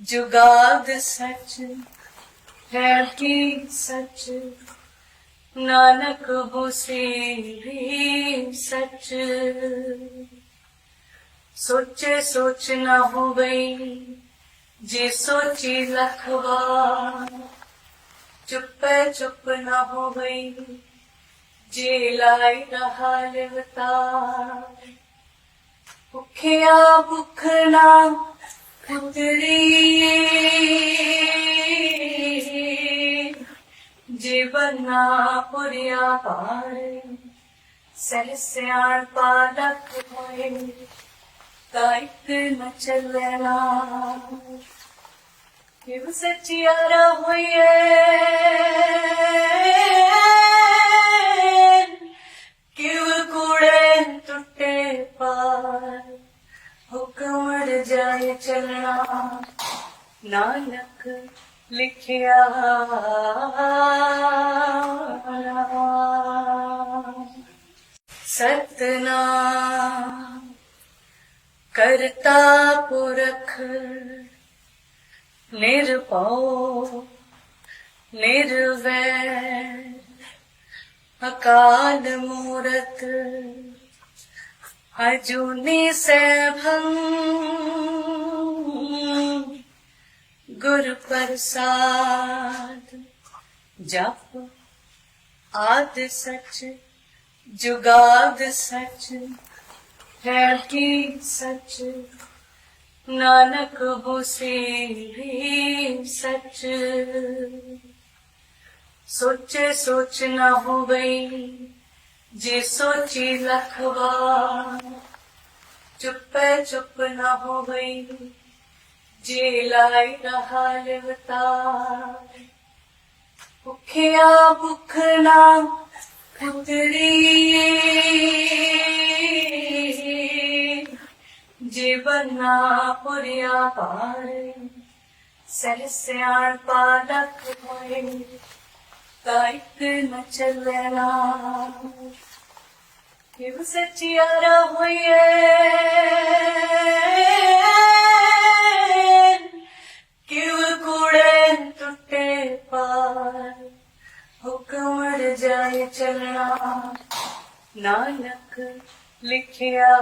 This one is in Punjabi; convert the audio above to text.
ਜੁਗਾਦ ਸਚ ਹੈ ਕੀ ਸਚ। ਨਾਨਕ ਹੋਸੀ ਵੀ ਸਚ। ਸੋਚੇ ਸੋਚ ਨਾ ਹੋਵਈ ਜੇ ਸੋਚੀ ਲਖਵਾ ਚੁੱਪੇ ਚੁੱਪ ਨਾ ਹੋ ਗਈ ਜੇ ਲਾਈ ਰਹਾ ਲਿਵਤਾਰ। ਭੁਖਿਆ ਭੁਖ ਨਾ ਪੁਤਰੀ ਜੀਵਨਾ ਪੁਰਿਆ ਪਾਰ। ਸਹਿ ਸਿਆਣ ਪਾਲਕ ਹੋਏ ਤਾਇਕ ਨ ਚੱਲਣਾ। ਕਿਵ ਸਚਿਆਰਾ ਹੋਈਏ? ਰਜਾਏ ਚੱਲਣਾ। ਨਾਨਕ ਲਿਖਿਆ ਸਤਨਾਮ ਕਰਤਾ ਪੁਰਖ ਨਿਰਭਉ ਨਿਰਵੈਰ ਅਕਾਲ ਮੂਰਤ ਅਜੂਨੀ ਸੈਭੰ ਪ੍ਰਸਾਦ। ਜਪ ਆਦ ਸਚ, ਜੁਗਾਦ ਸਚ, ਹੈ ਕੀ ਸਚ? ਨਾਨਕ ਹੋਸੀ ਵੀ ਸਚ। ਸੋਚੇ ਸੋਚ ਨਾ ਹੋ ਗਈ ਜੇ ਸੋਚੀ ਲਖਵਾ ਚੁੱਪੇ ਚੁੱਪ ਨਾ ਹੋ ਗਈ ਜੇ ਲਾਈ ਰਹਾ ਲਿਵਤਾਰ ਭੁਖਿਆ ਭੁੱਖ ਨਾ ਪੁਤਰੀ ਜੀਵਨਾ ਪੁਰਿਆ ਪਾਰੇ, ਸਹਿ ਸਿਆਣ ਪਾਲਕ ਹੋਏ ਤਾਇਕ ਨ ਚੱਲਣਾ। ਕਿਵ ਸਚਿਆਰਾ ਹੋਈਏ ਜਾਏ ਚਲਣਾ। ਨਾਨਕ ਲਿਖਿਆ।